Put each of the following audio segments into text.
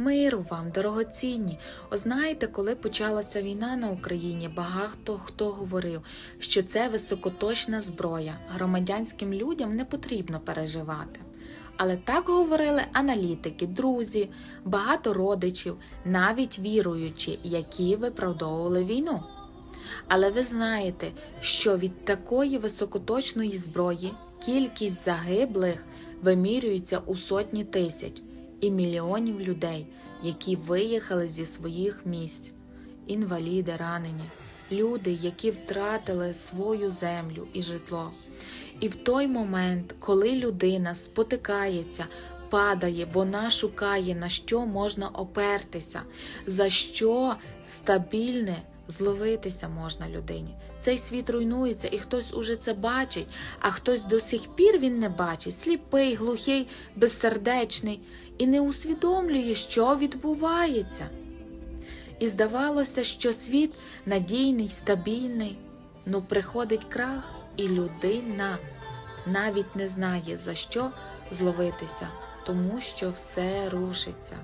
Миру вам, дорогоцінні. Знаєте, коли почалася війна на Україні, багато хто говорив, що це високоточна зброя. Громадянським людям не потрібно переживати. Але так говорили аналітики, друзі, багато родичів, навіть віруючі, які виправдовували війну. Але ви знаєте, що від такої високоточної зброї кількість загиблих вимірюється у сотні тисяч і мільйонів людей, які виїхали зі своїх місць, інваліди, ранені, люди, які втратили свою землю і житло. І в той момент, коли людина спотикається, падає, вона шукає, на що можна опертися, за що стабільне зловитися можна людині. Цей світ руйнується, і хтось уже це бачить, а хтось до сих пір він не бачить, сліпий, глухий, безсердечний, і не усвідомлює, що відбувається. І здавалося, що світ надійний, стабільний, ну приходить крах, і людина навіть не знає, за що зловитися, тому що все рушиться.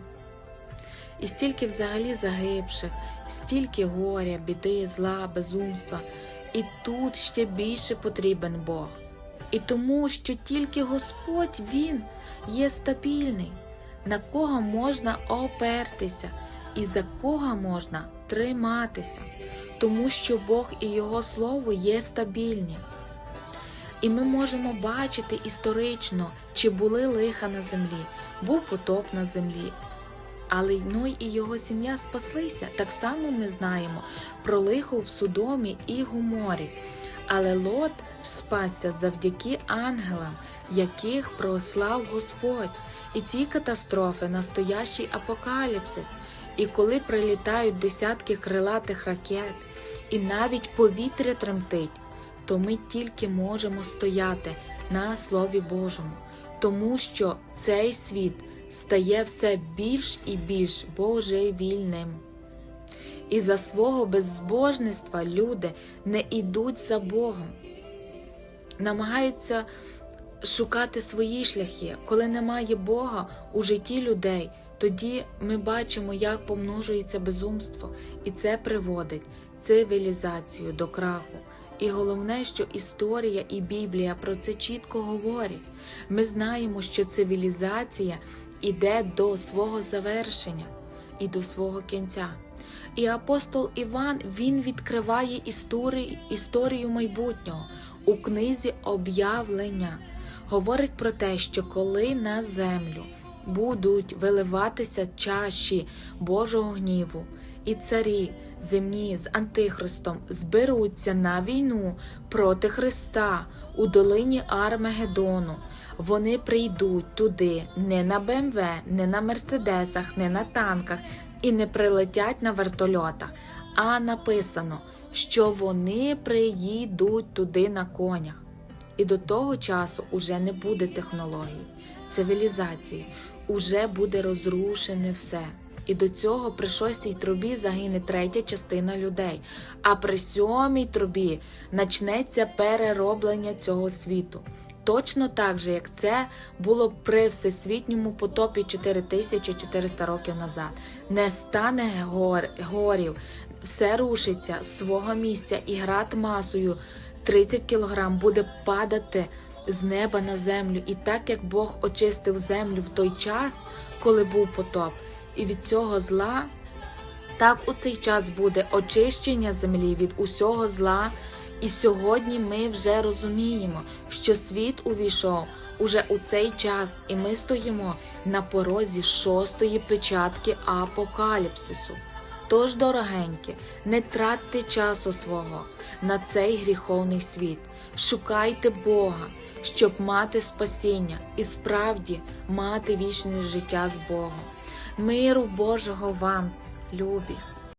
І стільки взагалі загибших, стільки горя, біди, зла, безумства. І тут ще більше потрібен Бог. І тому, що тільки Господь Він є стабільний, на кого можна опертися і за кого можна триматися, тому що Бог і Його Слово є стабільні. І ми можемо бачити історично, чи були лиха на землі, був потоп на землі. Але й Ной і його сім'я спаслися. Так само ми знаємо про лихо в Судомі і Гуморі. Але Лот спасся завдяки ангелам, яких прослав Господь. І ці катастрофи настоящий апокаліпсис. І коли прилітають десятки крилатих ракет, і навіть повітря тремтить, то ми тільки можемо стояти на Слові Божому, тому що цей світ стає все більш і більш божевільним. І за свого безбожництва люди не йдуть за Богом, намагаються шукати свої шляхи. Коли немає Бога у житті людей, тоді ми бачимо, як помножується безумство, і це приводить цивілізацію до краху. І головне, що історія і Біблія про це чітко говорять. Ми знаємо, що цивілізація іде до свого завершення і до свого кінця. І апостол Іван він відкриває історію, історію майбутнього у книзі об'явлення. Говорить про те, що коли на землю будуть виливатися чаші Божого гніву, і царі земні з Антихристом зберуться на війну проти Христа у долині Армагеддону. Вони прийдуть туди не на БМВ, не на Мерседесах, не на танках і не прилетять на вертольотах, а написано, що вони приїдуть туди на конях. І до того часу уже не буде технологій, цивілізації, уже буде розрушене все. І до цього при шостій трубі загине третя частина людей. А при сьомій трубі почнеться перероблення цього світу. Точно так же, як це було при всесвітньому потопі 4400 років назад. Не стане гор, горів, все рушиться з свого місця, і град масою 30 кілограм буде падати з неба на землю. І так як Бог очистив землю в той час, коли був потоп, і від цього зла, так у цей час буде очищення землі від усього зла. І сьогодні ми вже розуміємо, що світ увійшов уже у цей час, і ми стоїмо на порозі шостої печатки апокаліпсису. Тож, дорогенькі, не тратьте часу свого на цей гріховний світ, шукайте Бога, щоб мати спасіння і справді мати вічне життя з Богом. Миру Божого вам, любі!